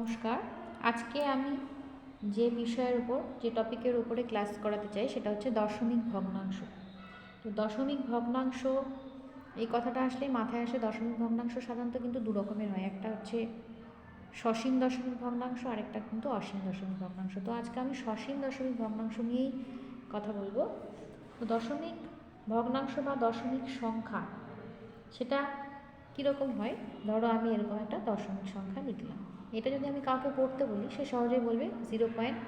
নমস্কার। আজকে আমি যে বিষয়ের উপর, যে টপিকের উপরে ক্লাস করাতে চাই সেটা হচ্ছে দশমিক ভগ্নাংশ। তো দশমিক ভগ্নাংশ, এই কথাটা আসলে মাথায় আসে। দশমিক ভগ্নাংশ সাধারণত কিন্তু দু রকমের হয়। একটা হচ্ছে সসীম দশমিক ভগ্নাংশ, আরেকটা কিন্তু অসীম দশমিক ভগ্নাংশ। তো আজকে আমি সসীম দশমিক ভগ্নাংশ নিয়েই কথা বলব। তো দশমিক ভগ্নাংশ বা দশমিক সংখ্যা, সেটা কীরকম হয়? ধরো আমি এরকম একটা দশমিক সংখ্যা লিখলাম। এটা যদি আমি কাউকে পড়তে বলি, সে সহজেই বলবে জিরো পয়েন্ট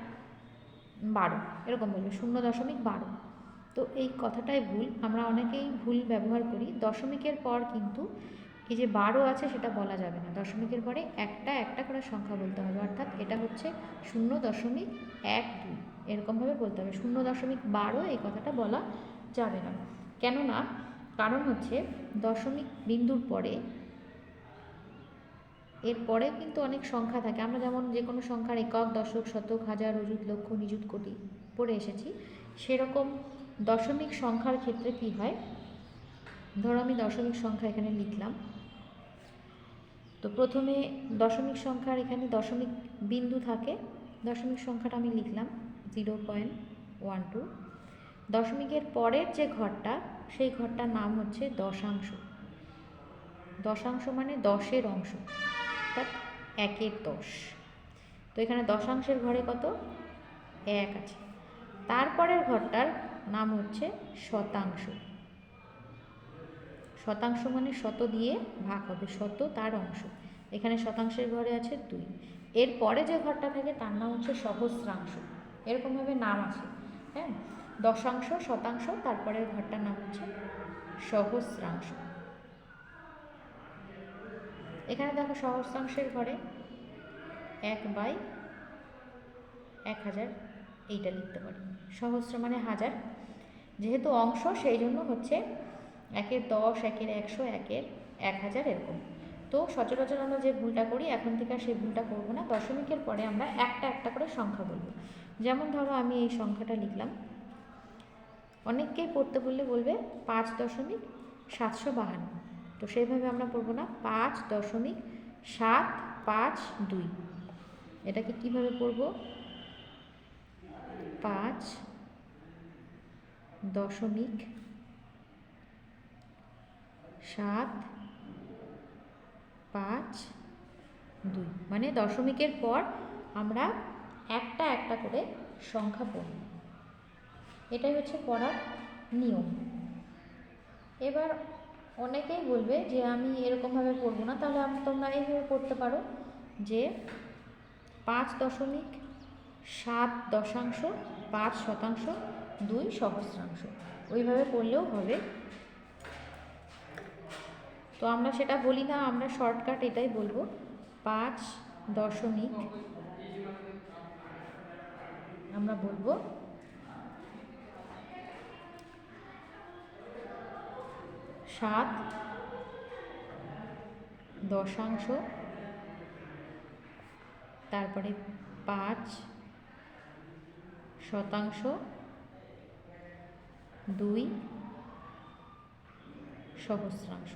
বারো। এরকম বলবে, শূন্য দশমিক বারো। তো এই কথাটাই ভুল। আমরা অনেকেই ভুল ব্যবহার করি। দশমিকের পর কিন্তু এই যে বারো আছে সেটা বলা যাবে না। দশমিকের পরে একটা একটা করে সংখ্যা বলতে হবে। অর্থাৎ এটা হচ্ছে শূন্য দশমিক এক দুই। এরকমভাবে বলতে হবে। শূন্য দশমিক বারো এই কথাটা বলা যাবে না। কেননা কারণ হচ্ছে দশমিক বিন্দুর পরে এরপরে কিন্তু অনেক সংখ্যা থাকে। আমরা যেমন যে কোনো সংখ্যার একক, দশক, শতক, হাজার, অযুত, লক্ষ, নিযুত, কোটি পড়ে এসেছি, সেরকম দশমিক সংখ্যার ক্ষেত্রে কি হয়? ধরো আমি দশমিক সংখ্যা এখানে লিখলাম। তো প্রথমে দশমিক সংখ্যার এখানে দশমিক বিন্দু থাকে। দশমিক সংখ্যাটা আমি লিখলাম, জিরো পয়েন্ট ওয়ান টু। দশমিকের পরের যে ঘরটা, সেই ঘরটার নাম হচ্ছে দশাংশ। দশাংশ মানে দশের অংশ, অর্থাৎ একের দশ। তো এখানে দশাংশের ঘরে কত? এক আছে। তারপরের ঘরটার নাম হচ্ছে শতাংশ। শতাংশ মানে শত দিয়ে ভাগ হবে, শত তার অংশ। এখানে শতাংশের ঘরে আছে দুই। এরপরে যে ঘরটা থাকে, তার নাম হচ্ছে সহস্রাংশ। এরকমভাবে নাম আছে হ্যাঁ? দশাংশ শতাংশ, তারপরের ঘরটার নাম হচ্ছে সহস্রাংশ। এখানে দেখো সহস্রাংশের ঘরে এক বাই এক হাজার এইটা লিখতে পারি। সহস্র মানে হাজার। যেহেতু অংশ, সেই জন্য হচ্ছে একের দশ, একের একশো, একের এক হাজার এরকম। তো সচরাচর আমরা যে ভুলটা করি, এখন থেকে আর সেই ভুলটা করব না। দশমিকের পরে আমরা একটা একটা করে সংখ্যা বলব। যেমন ধরো আমি এই সংখ্যাটা লিখলাম অনেককেই পড়তে বললে বলবে পাঁচ দশমিক সাতশো বাহান্ন। তো সেইভাবে আমরা পড়ব না, পাঁচ দশমিক সাত পাঁচ দুই। এটাকে কীভাবে পড়ব? পাঁচ দশমিক সাত পাঁচ দুই। মানে দশমিকের পর আমরা একটা একটা করে সংখ্যা পড়ব। এটাই হচ্ছে পড়ার নিয়ম। এবার অনেকেই বলবে যে আমি এরকমভাবে পড়ব না, তাহলে তোমরা এইভাবে পড়তে পারো যে পাঁচ দশমিক সাত দশাংশ, পাঁচ শতাংশ, দুই সহস্রাংশ। ওইভাবে পড়লেও হবে। তো আমরা সেটা বলি না, আমরা শর্টকাট এটাই বলব। পাঁচ দশমিক আমরা বলব সাত দশাংশ, তারপরে পাঁচ শতাংশ, দুই সহস্রাংশ।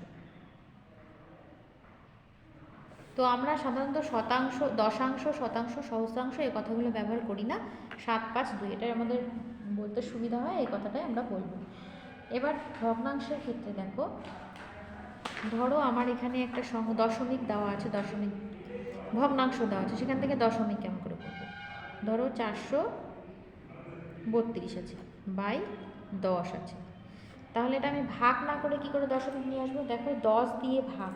তো আমরা সাধারণত শতাংশ, দশাংশ, শতাংশ, সহস্রাংশ এই কথাগুলো ব্যবহার করি না। সাত, পাঁচ, দুই, এটাই আমাদের বলতে সুবিধা হয়, এই কথাটাই আমরা বলব। এবার ভগ্নাংশের ক্ষেত্রে দেখো, ধরো আমার এখানে একটা সং দশমিক দেওয়া আছে, দশমিক ভগ্নাংশ দেওয়া আছে, সেখান থেকে দশমিক কেমন করে করব? ধরো চারশো বত্রিশ আছে, বাই দশ আছে। তাহলে এটা আমি ভাগ না করে কি করে দশমিক নিয়ে আসব? দেখো দশ দিয়ে ভাগ।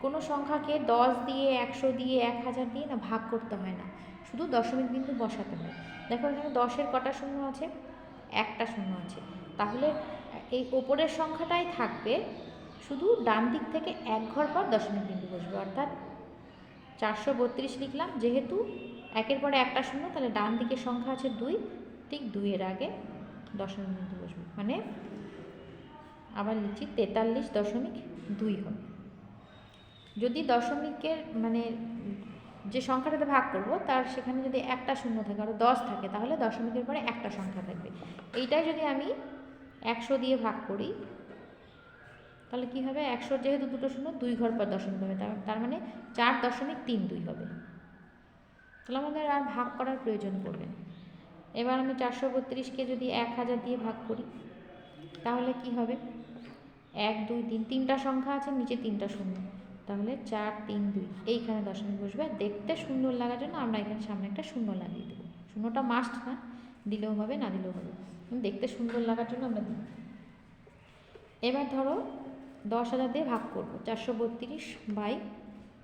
কোনো সংখ্যাকে দশ দিয়ে, একশো দিয়ে, এক হাজার দিয়ে না ভাগ করতে হয় না। শুধু দশমিক বিন্দু বসাতে হয়। দেখো এখানে দশের কটা শূন্য আছে? একটা শূন্য আছে। তাহলে এই ওপরের সংখ্যাটাই থাকবে শুধু ডান দিক থেকে এক ঘর পর দশমিক বিন্দু বসবে, অর্থাৎ চারশো বত্রিশ লিখলাম। যেহেতু একের পরে একটা শূন্য, তাহলে ডান দিকের সংখ্যা আছে দুই, ঠিক দুইয়ের আগে দশমিক বিন্দু বসবে। মানে আবার লিখছি তেতাল্লিশ দশমিক দুই হবে। যদি দশমিকের মানে যে সংখ্যাটাতে ভাগ করব, তার সেখানে যদি একটা শূন্য থাকে আরও দশ থাকে, তাহলে দশমিকের পরে একটা সংখ্যা থাকবে। এইটাই যদি আমি একশো দিয়ে ভাগ করি, তাহলে কী হবে? একশোর যেহেতু দুটো শূন্য, দুই ঘর পর দশমিক হবে, তার মানে চার দশমিক তিন দুই হবে। তাহলে আমাদের আর ভাগ করার প্রয়োজন পড়বে না। এবার আমি চারশো বত্রিশকে যদি এক হাজার দিয়ে ভাগ করি, তাহলে কি হবে? এক, দুই, তিন, তিনটা সংখ্যা আছে, নিচে তিনটা শূন্য। তাহলে চার, তিন, দুই, এইখানে দশমিক বসবে। দেখতে সুন্দর লাগার জন্য আমরা এখানে সামনে একটা শূন্য লাগিয়ে দেবো। শূন্যটা মাস্ট না, দিলেও হবে, না দিলেও হবে। দেখতে সুন্দর লাগার জন্য আমরা দিই। এবার ধরো দশ হাজার দিয়ে ভাগ করব, চারশো বত্রিশ বাই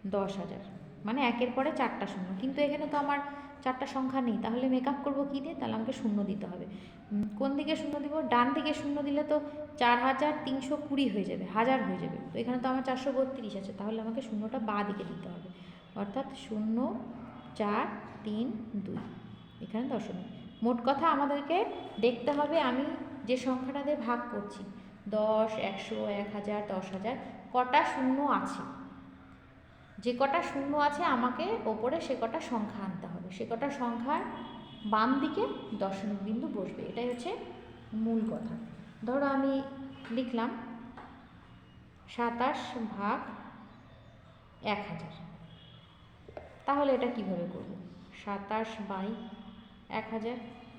দশ হাজার। মানে একের পরে চারটা শূন্য। কিন্তু এখানে তো আমার চারটা সংখ্যা নেই, তাহলে মেকআপ করব কী দিয়ে? তাহলে আমাকে শূন্য দিতে হবে। কোন দিকে শূন্য দিব? ডান দিকে শূন্য দিলে তো চার হাজার তিনশো কুড়ি হয়ে যাবে, হাজার হয়ে যাবে। তো এখানে তো আমার চারশো বত্রিশ আছে, তাহলে আমাকে শূন্যটা বা দিকে দিতে হবে। অর্থাৎ শূন্য, চার, তিন, দুই। এখানে দশমিক মোট কথা আমাদেরকে দেখতে হবে আমি যে সংখ্যাটা দিয়ে ভাগ করছি। দশ, একশো, এক হাজার, দশ হাজার, কটা শূন্য আছে? যে কটা শূন্য আছে আমাকে ওপরে সে কটা সংখ্যা আনতে হবে। সে কটা সংখ্যার বাম দিকে দশমিক বিন্দু বসবে। এটাই হচ্ছে মূল কথা। ধরো আমি লিখলাম সাতাশ ভাগ এক হাজার। তাহলে এটা কীভাবে করব? সাতাশ বাই এক হাজার।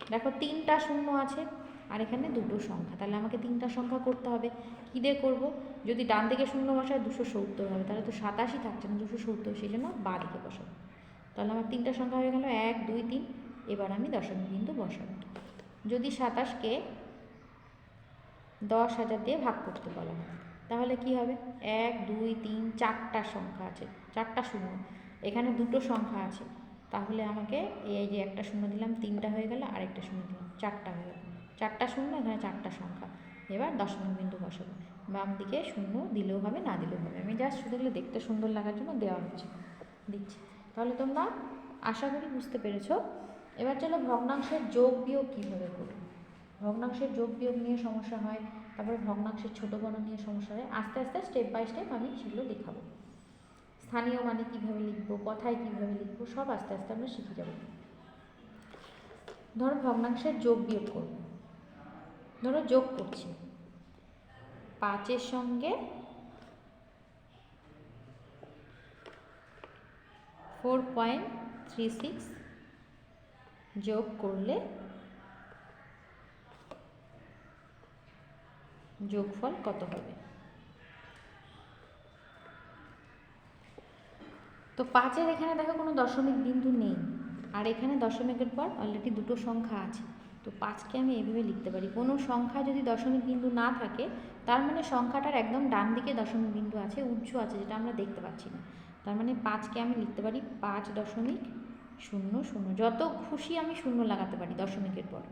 দেখো, তিনটা শূন্য আছে আর এখানে দুটো সংখ্যা। তাহলে আমাকে তিনটা সংখ্যা করতে হবে। কী দিয়ে করব? যদি ডান দিকে শূন্য বসায় দুশো সত্তর হবে। তাহলে তো সাতাশই থাকছে না, দুশো সত্তর, সেই জন্য বা দিকে বসাবো। তাহলে আমার তিনটা সংখ্যা হয়ে গেল এক, দুই, তিন। এবার আমি দশমিক বিন্দু বসাবো। যদি সাতাশকে দশ হাজার দিয়ে ভাগ করতে বলা হয়, তাহলে কি হবে? এক, দুই, তিন, চারটা সংখ্যা আছে, চারটা শূন্য। এখানে দুটো সংখ্যা আছে। তাহলে আমাকে এই যে একটা শূন্য দিলাম, তিনটা হয়ে গেল, আরেকটা শূন্য দিলাম, চারটা হয়ে গেল। চারটা শূন্য, এখানে চারটা সংখ্যা। এবার দশমিক বিন্দু বসাবো। বাম দিকে শূন্য দিলেও হবে, না দিলেও হবে। আমি জাস্ট শুধু এগুলো দেখতে সুন্দর লাগার জন্য দেওয়া হচ্ছে। দিচ্ছি। তাহলে তোমরা আশা করি বুঝতে পেরেছ। এবার চলো ভগ্নাংশের যোগ বিয়োগ কীভাবে করব ভগ্নাংশের যোগ বিয়োগ নিয়ে সমস্যা হয়, তারপরে ভগ্নাংশের ছোটো বড় নিয়ে সমস্যা হয়। আস্তে আস্তে স্টেপ বাই স্টেপ আমি সেগুলো দেখাবো। স্থানীয় মানে কীভাবে লিখব, কথায় কীভাবে লিখব, সব আস্তে আস্তে আমরা শিখে যাব। ধরো ভগ্নাংশের যোগ বিয়োগ করব। ধরো যোগ করছি। পাঁচের সঙ্গে ফোর পয়েন্ট থ্রি সিক্স যোগ করলে যোগফল কত হবে? তো পাঁচের এখানে দেখো কোনো দশমিক বিন্দু নেই। আর এখানে দশমিকের পর অলরেডি দুটো সংখ্যা আছে। তো পাঁচকে আমি এভাবে লিখতে পারি। কোনো সংখ্যা যদি দশমিক বিন্দু না থাকে, তার মানে সংখ্যাটার একদম ডান দিকে দশমিক বিন্দু আছে, উচ্চ আছে, যেটা আমরা দেখতে পাচ্ছি না। তার মানে পাঁচকে আমি লিখতে পারি পাঁচ দশমিক শূন্য শূন্য। যত খুশি আমি শূন্য লাগাতে পারি দশমিকের পর।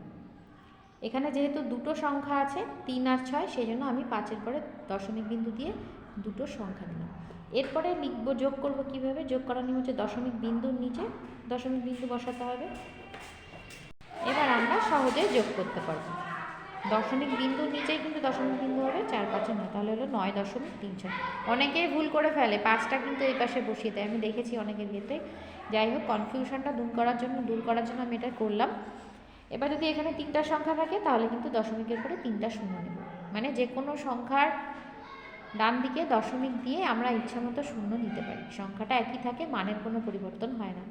এখানে যেহেতু দুটো সংখ্যা আছে, তিন আর ছয়, সেই জন্য আমি পাঁচের পরে দশমিক বিন্দু দিয়ে দুটো সংখ্যা দিলাম। এরপরে লিখব যোগ করব কীভাবে? যোগ করার নিয়ম হচ্ছে দশমিক বিন্দুর নিচে দশমিক বিন্দু বসাতে হবে। এবার আমরা সহজে যোগ করতে পারব। দশমিক বিন্দুর নিচেই কিন্তু দশমিক বিন্দু হবে, চার পাঁচে নয় তাহলে হলো নয় দশমিক তিন ছয় অনেকেই ভুল করে ফেলে, পাঁচটা কিন্তু এই পাশে বসিয়ে দেয়। আমি দেখেছি অনেকের ক্ষেত্রে। যাই হোক কনফিউশনটা দূর করার জন্য, দূর করার জন্য আমি এটা করলাম। এবার যদি এখানে তিনটা সংখ্যা থাকে, তাহলে কিন্তু দশমিকের পরে তিনটা শূন্য নেব। মানে যে কোনো সংখ্যার ডান দিকে দশমিক দিয়ে আমরা ইচ্ছা মতো শূন্য নিতে পারি। সংখ্যাটা একই থাকে, মানের কোনো পরিবর্তন হয় না।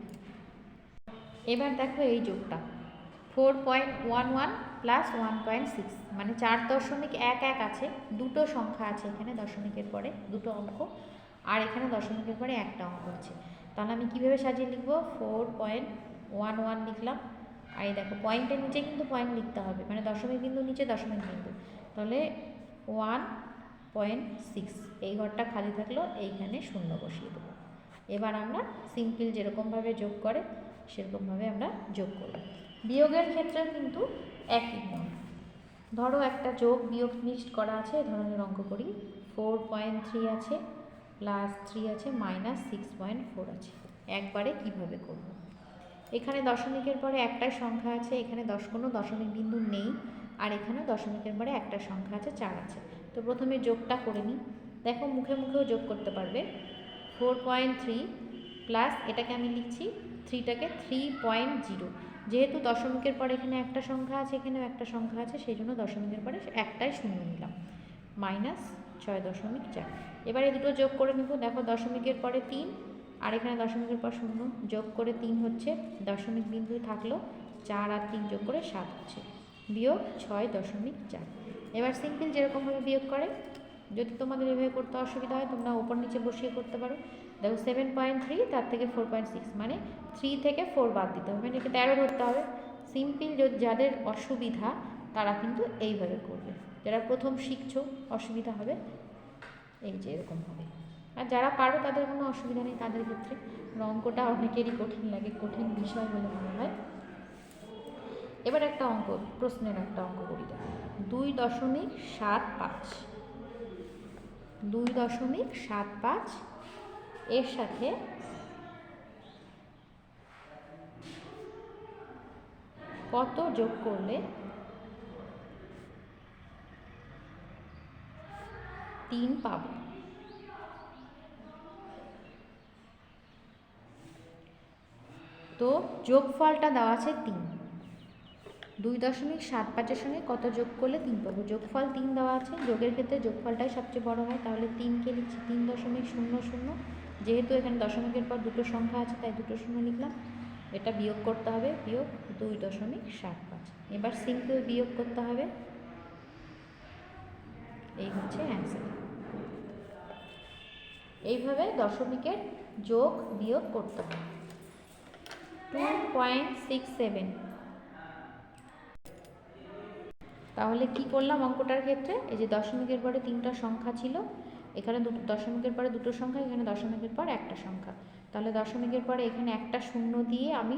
এবার দেখো এই যোগটা। Four point one one plus one point six মানে চার দশমিক এক এক আছে। দুটো সংখ্যা আছে এখানে দশমিকের পরে, দুটো অঙ্ক। আর এখানে দশমিকের পরে একটা অঙ্ক আছে। তাহলে আমি কীভাবে সাজিয়ে লিখব? ফোর পয়েন্ট ওয়ান ওয়ান লিখলাম। আর এই দেখো, পয়েন্টের নিচে কিন্তু পয়েন্ট লিখতে হবে মানে দশমিক বিন্দু নিচে দশমিক বিন্দু। তাহলে ওয়ান পয়েন্ট সিক্স। এই ঘরটা খালি থাকল, এইখানে শূন্য বসিয়ে দেবো। এবার আমরা সিম্পল যেরকমভাবে যোগ করে, সেরকমভাবে আমরা যোগ করব বিয়োগের ক্ষেত্রে কিন্তু একই নিয়ম ধরো একটা যোগ বিয়োগ মিক্সড করা আছে ধরনের অঙ্ক করি। ফোর পয়েন্ট থ্রি আছে, প্লাস থ্রি আছে, মাইনাস সিক্স পয়েন্ট ফোর আছে। একবারে কীভাবে করব? এখানে দশমিকের পরে একটাই সংখ্যা আছে, এখানে দশ কোনো দশমিক বিন্দু নেই, আর এখানেও দশমিকের পরে একটা সংখ্যা আছে, চার আছে। তো প্রথমে যোগটা করে নিই। দেখো মুখে মুখেও যোগ করতে পারবে। ফোর পয়েন্ট থ্রি প্লাস এটাকে আমি লিখছি, থ্রিটাকে থ্রি পয়েন্ট জিরো। যেহেতু দশমিকের পরে এখানে একটা সংখ্যা আছে, এখানেও একটা সংখ্যা আছে, সেই জন্য দশমিকের পরে একটাই শূন্য নিলাম। মাইনাস ছয় দশমিক চার। এবার এই দুটো যোগ করে নেব। দেখো দশমিকের পরে তিন, আর এখানে দশমিকের পর শূন্য। যোগ করে তিন হচ্ছে, দশমিক বিন্দু থাকল, চার আর তিন যোগ করে সাত হচ্ছে। বিয়োগ ছয় দশমিক চার। এবার সিম্পল যেরকমভাবে বিয়োগ করে, যদি তোমাদের এভাবে করতে অসুবিধা হয়, তোমরা ওপর নিচে বসিয়ে করতে পারো। দেখো সেভেন পয়েন্ট থ্রি তার থেকে ফোর পয়েন্ট সিক্স মানে থ্রি থেকে ফোর বাদ দিতে হবে মানে তেরো ধরতে হবে। সিম্পল যাদের অসুবিধা, তারা কিন্তু এইভাবে করবে। যারা প্রথম শিখছো, অসুবিধা হবে। এই যে এরকম হবে। আর যারা পারো, তাদের কোনো অসুবিধা নেই, তাদের ক্ষেত্রে। অঙ্কটা অনেকেরই কঠিন লাগে, কঠিন বিষয় বলে মনে হয়। এবার একটা অঙ্ক, প্রশ্নের একটা অঙ্ক করি দুই দশমিক সাত পাঁচ। দুই দশমিক সাত পাঁচ, এর সাথে কত যোগ করলে তিন পাবো? তো যোগফলটা দেওয়া আছে তিন। দুই দশমিক সাত পাঁচের সঙ্গে কত যোগ করলে তিন পাবো? যোগফল তিন দেওয়া আছে। যোগের ক্ষেত্রে যোগফলটাই সবচেয়ে বড় হয়। তাহলে তিনকে লিখছি, তিন দশমিক শূন্য শূন্য। যেহেতু এখানে দশমিকের পর দুটো সংখ্যা আছে, তাই দুটো শূন্য লিখলাম। এটা বিয়োগ করতে হবে, বিয়োগ দুই দশমিক সাত পাঁচ। এবার সিম্পল বিয়োগ করতে হবে। এই হচ্ছে অ্যান্সার। এইভাবে দশমিকের যোগ বিয়োগ করতে হবে। Two point six seven. তাহলে কি করলাম অঙ্কটার ক্ষেত্রে? এই যে দশমিকের পরে তিনটা সংখ্যা ছিল, এখানে দুটো, দশমিকের পরে দুটো সংখ্যা, এখানে দশমিকের পর একটা সংখ্যা। তাহলে দশমিকের পরে এখানে একটা শূন্য দিয়ে আমি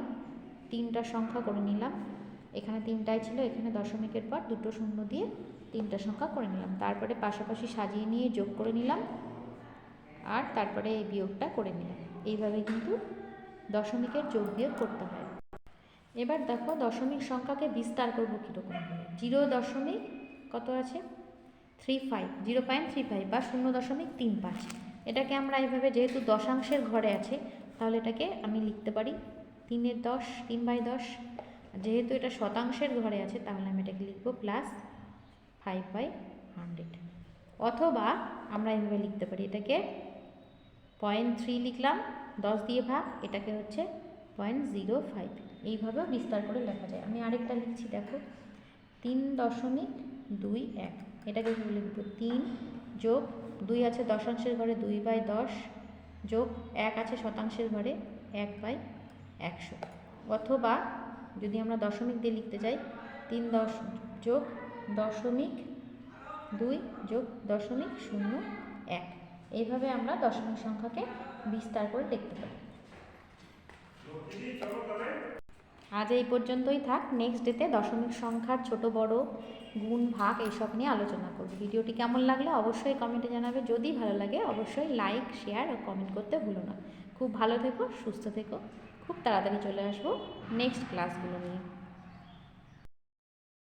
তিনটা সংখ্যা করে নিলাম। এখানে তিনটাই ছিল, এখানে দশমিকের পর দুটো শূন্য দিয়ে তিনটা সংখ্যা করে নিলাম। তারপরে পাশাপাশি সাজিয়ে নিয়ে যোগ করে নিলাম আর তারপরে এই বিয়োগটা করে নিলাম। এইভাবে কিন্তু দশমিকের যোগ বিয়োগ করতে হয়। এবার দেখো দশমিক সংখ্যাকে বিস্তার করব কীরকম জিরো দশমিক কত আছে? Three five zero point three five বা শূন্য দশমিক তিন পাঁচ। এটাকে আমরা এইভাবে যেহেতু দশাংশের ঘরে আছে, তাহলে এটাকে আমি লিখতে পারি তিনের দশ, তিন বাই দশ। যেহেতু এটা শতাংশের ঘরে আছে, তাহলে আমি এটাকে লিখব প্লাস ফাইভ বাই হান্ড্রেড অথবা আমরা এইভাবে লিখতে পারি, এটাকে পয়েন্ট থ্রি লিখলাম, দশ দিয়ে ভাগ, এটাকে হচ্ছে পয়েন্ট জিরো ফাইভ এইভাবেও বিস্তার করে লেখা যায়। আমি আরেকটা লিখছি, দেখো। তিন দশমিক দুই এক। এটাকে কী লিখব? তিন যোগ দুই আছে দশাংশের ঘরে দুই বাই দশ যোগ এক আছে শতাংশের ঘরে এক বাই একশো। অথবা যদি আমরা দশমিক দিয়ে লিখতে যাই, তিন দশ যোগ দশমিক দুই যোগ দশমিক শূন্য এক। এইভাবে আমরা দশমিক সংখ্যাকে বিস্তার করে দেখতে পারি। আজ এই পর্যন্তই থাক। নেক্সট ডেতে দশমিক সংখ্যার ছোট, বড়, গুণ, ভাগ এইসব নিয়ে আলোচনা করব। ভিডিওটি কেমন লাগল অবশ্যই কমেন্টে জানাবে। যদি ভালো লাগে অবশ্যই লাইক শেয়ার ও কমেন্ট করতে ভুলো না। খুব ভালো থেকো, সুস্থ থেকো। খুব তাড়াতাড়ি চলে আসব নেক্সট ক্লাসগুলো নিয়ে।